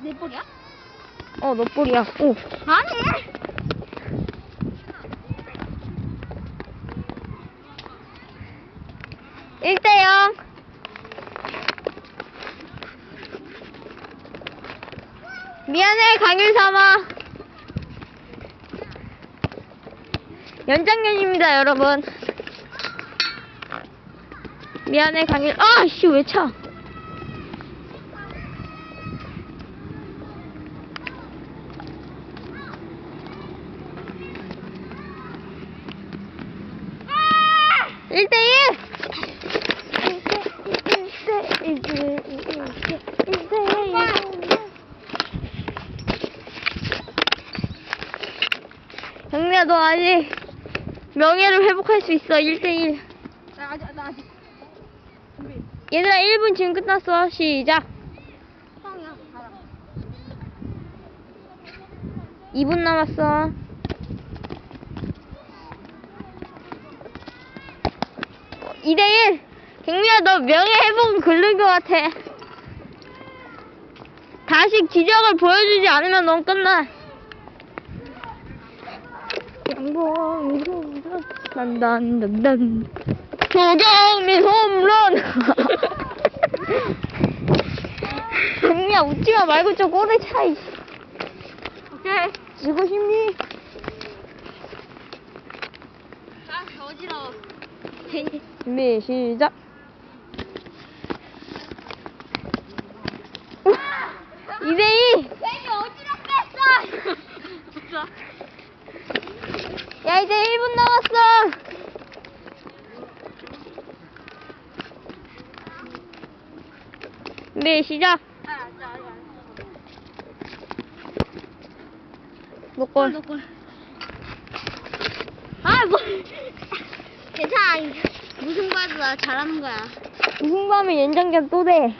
내 볼이야? 어, 너 볼이야. 오. 아니. 일대 0. 미안해, 강일 삼아. 연장전입니다, 여러분. 미안해, 강일. 아, 씨, 왜 차? 일대1! 정리야, 너 아직 명예를 회복할 수 있어. 1대1. 나 아직 나 아직. 준비. 얘들아, 1분 지금 끝났어. 시작. 형이야. 가라. 2분 남았어. 이대 1. 갱미야, 너 명예 회복은 글른 것 같아. 다시 기적을 보여주지 않으면 넌 끝나. 양봉, 난단단단. 조경민 홈런. 갱미야, 웃지마 말고 저 골을 차, 이씨. 오케이. 지고 싶니? 아 어지러워. 준비 시작. 이대2 괜히 어지럽겠어. 진짜. 야 이제 1분 남았어. 준비 시작. 아, 안 돼. 노골. 노골. 아, 뭐. 괜찮아. 무슨 과도 나 잘하는 거야. 우승하면 연장전 또 돼.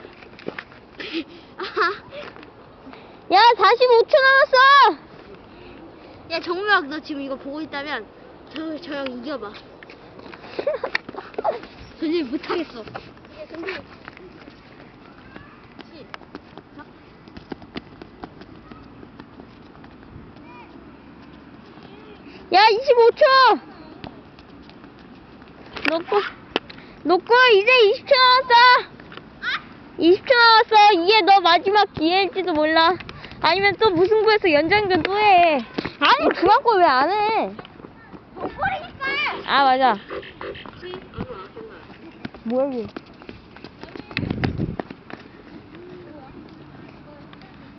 야 45초 남았어. 야, 정우야, 너 지금 이거 보고 있다면, 저, 저 형 이겨봐. 도저히 못하겠어. 근데. 야 25초. 노골. 노골 이제 20초 남았어. 20초 남았어. 이게 너 마지막 기회일지도 몰라. 아니면 또 무승부에서 연장전 또 해. 아니 그만 골왜안 해? 정골이니까! 아 맞아. 뭐야 이게?